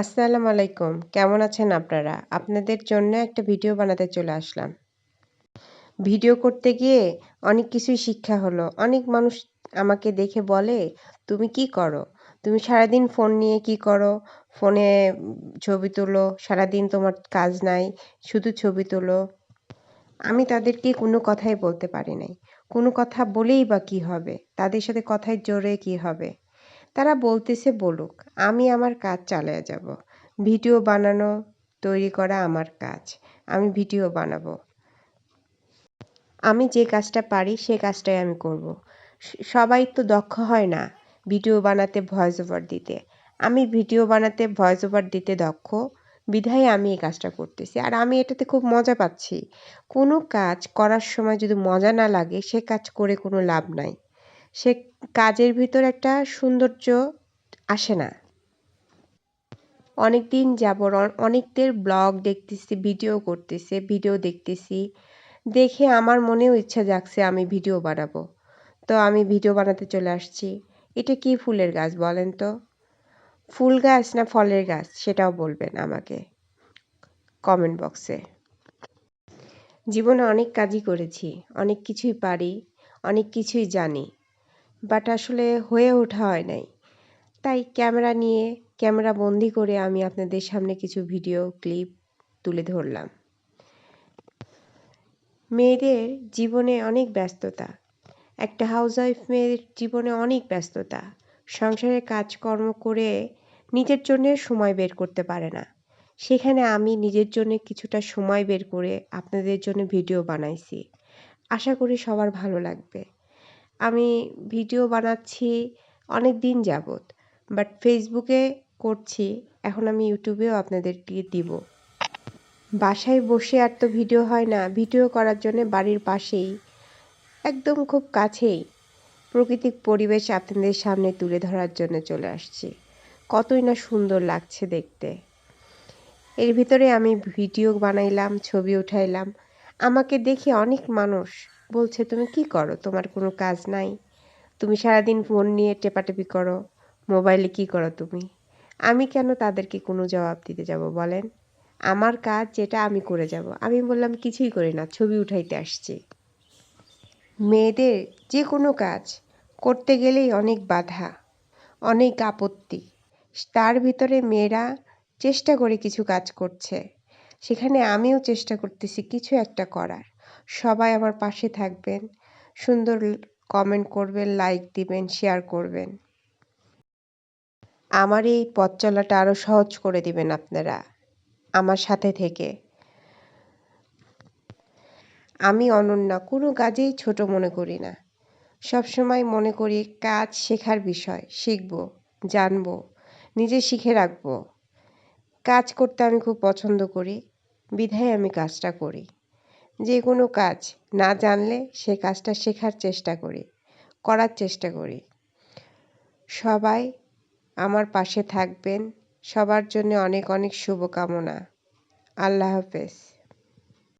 আসসালামু আলাইকুম। কেমন আছেন আপনারা? আপনাদের জন্য একটা ভিডিও বানাতে চলে আসলাম। ভিডিও করতে গিয়ে অনেক কিছুই শিক্ষা হলো। অনেক মানুষ আমাকে দেখে বলে, তুমি কি করো? তুমি সারাদিন ফোন নিয়ে কি করো? ফোনে ছবি তোলো, সারাদিন তোমার কাজ নাই, শুধু ছবি তোলো। আমি তাদেরকে কোনো কথাই বলতে পারি নাই। কোনো কথা বলেই বা কী হবে? তাদের সাথে কথায় জোরে কি হবে? তারা বলতেছে, বলুক, আমি আমার কাজ চালিয়ে যাব। ভিডিও বানানো, তৈরি করা আমার কাজ। আমি ভিডিও বানাবো। আমি যে কাজটা পারি, সে কাজটাই আমি করব। সবাই তো দক্ষ হয় না ভিডিও বানাতে ভয়েস ওভার দিতে। আমি ভিডিও বানাতে ভয়েস ওভার দিতে দক্ষ, বিধায় আমি এই কাজটা করতেছি। আর আমি এটাতে খুব মজা পাচ্ছি। কোনো কাজ করার সময় যদি মজা না লাগে, সে কাজ করে কোনো লাভ নাই। সে কাজের ভিতর একটা সৌন্দর্য আসে না। অনেক দিন যাব অনেকদের ব্লগ দেখতেছি, ভিডিও করতেছে, ভিডিও দেখতেছি। দেখে আমার মনেও ইচ্ছা জাগছে আমি ভিডিও বানাবো। তো আমি ভিডিও বানাতে চলে আসছি। এটা কি ফুলের গাছ বলেন তো? ফুল গাছ না ফলের গাছ সেটাও বলবেন আমাকে কমেন্ট বক্সে জীবনে অনেক কাজই করেছি, অনেক কিছুই পারি, অনেক কিছুই জানি। বাট আসলে হয়ে ওঠা হয় নাই। তাই ক্যামেরা নিয়ে, ক্যামেরা বন্দি করে আমি আপনাদের সামনে কিছু ভিডিও ক্লিপ তুলে ধরলাম। মেয়েদের জীবনে অনেক ব্যস্ততা। একটা হাউসওয়াইফ মেয়ের জীবনে অনেক ব্যস্ততা। সংসারে কাজকর্ম করে নিজের জন্য সময় বের করতে পারে না। সেখানে আমি নিজের জন্য কিছুটা সময় বের করে আপনাদের জন্য ভিডিও বানাইছি। আশা করি সবার ভালো লাগবে। আমি ভিডিও বানাচ্ছি অনেক দিন যাবৎ বাট ফেসবুকে করছি, এখন আমি ইউটিউবেও আপনাদেরকে দিব। বাসায় বসে আর তো ভিডিও হয় না, ভিডিও করার জন্য বাড়ির পাশেই, একদম খুব কাছেই, প্রাকৃতিক পরিবেশ আপনাদের সামনে তুলে ধরার জন্য চলে আসছি। কতই না সুন্দর লাগছে দেখতে। এর ভিতরে আমি ভিডিও বানাইলাম, ছবি উঠাইলাম আমাকে দেখে অনেক মানুষ বলছে, তুমি কি করো? তোমার কোনো কাজ নাই। তুমি সারাদিন ফোন নিয়ে টেপাটেপি করো। মোবাইলে কি করো তুমি? আমি কেন তাদেরকে কোনো জবাব দিতে যাব বলেন? আমার কাজ যেটা, আমি করে যাব। আমি বললাম, কিছুই করি না, ছবি উঠাইতে আসছি। মেয়েদের যে কোনো কাজ করতে গেলেই অনেক বাধা, অনেক আপত্তি। তার ভিতরে মেয়েরা চেষ্টা করে কিছু কাজ করছে। সেখানে আমিও চেষ্টা করতেছি কিছু একটা করার। সবাই আমার পাশে থাকবেন, সুন্দর কমেন্ট করবেন লাইক দিবেন শেয়ার করবেন। আমার এই পথ চলাটা আরও সহজ করে দিবেন আপনারা, আমার সাথে থেকে। আমি অনন্যা, কোনো কাজেই ছোট মনে করি না। সবসময় মনে করি কাজ শেখার বিষয়, শিখব, জানব, নিজে শিখে রাখব। কাজ করতে আমি খুব পছন্দ করি। বিধায় আমি কাজটা করি। যে কোনো কাজ না জানলে সে কাজটা শেখার চেষ্টা করি, করার চেষ্টা করি। সবাই আমার পাশে থাকবেন। সবার জন্য অনেক অনেক শুভকামনা। আল্লাহ হাফেজ।